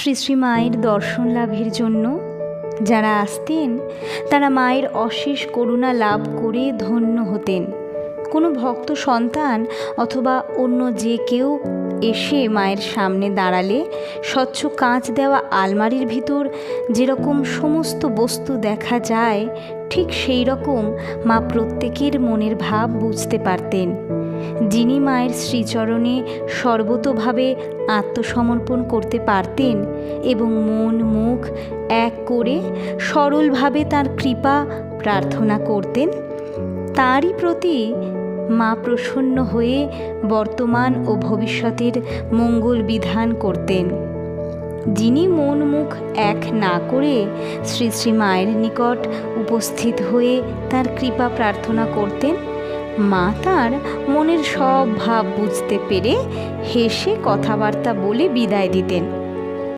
শ্রী শ্রী মায়ের দর্শন লাভের জন্য যারা আসতেন, তারা মায়ের অশেষ করুণা লাভ করে ধন্য হতেন। কোনো ভক্ত সন্তান অথবা অন্য যে কেউ এসে মায়ের সামনে দাঁড়ালে, স্বচ্ছ কাঁচ দেওয়া আলমারির ভিতর যেরকম সমস্ত বস্তু দেখা যায়, ঠিক সেই রকম মা প্রত্যেকের মনের ভাব বুঝতে পারতেন। যিনি মায়ের শ্রীচরণে সর্বতোভাবে আত্মসমর্পণ করতে পারতেন এবং মন, মুখ এক করে সরলভাবে তার কৃপা প্রার্থনা করতেন, তারই প্রতি মা প্রসন্ন হয়ে বর্তমান ও ভবিষ্যতের মঙ্গল বিধান করতেন। যিনি মন, মুখ এক না করে শ্রী শ্রী মায়ের নিকট উপস্থিত হয়ে তার কৃপা প্রার্থনা করতেন মা তার মনের সব ভাব বুঝতে পেরে হেসে কথাবার্তা বলে বিদায় দিতেন।